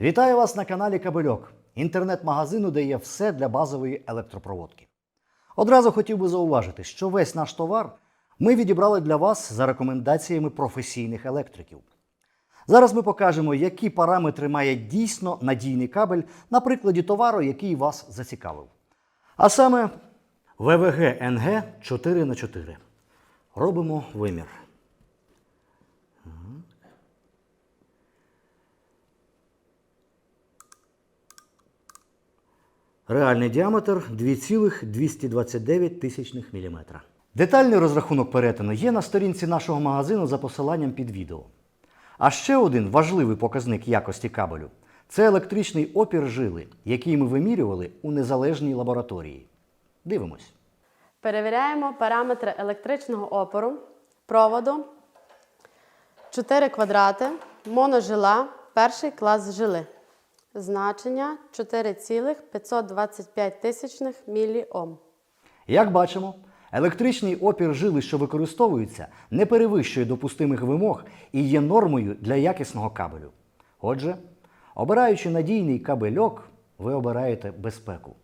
Вітаю вас на каналі Кабельок, інтернет-магазину, де є все для базової електропроводки. Одразу хотів би зауважити, що весь наш товар ми відібрали для вас за рекомендаціями професійних електриків. Зараз ми покажемо, які параметри має дійсно надійний кабель на прикладі товару, який вас зацікавив. А саме ВВГ НГ 4х4. Робимо вимір. Реальний діаметр 2,229 тисячних мм. Детальний розрахунок перетину є на сторінці нашого магазину за посиланням під відео. А ще один важливий показник якості кабелю це електричний опір жили, який ми вимірювали у незалежній лабораторії. Дивимось. Перевіряємо параметри електричного опору, проводу, 4 квадрати, моножила, перший клас жили. Значення 4,525 тисячних міліом. Як бачимо, електричний опір жили, що використовується, не перевищує допустимих вимог і є нормою для якісного кабелю. Отже, обираючи надійний кабельок, ви обираєте безпеку.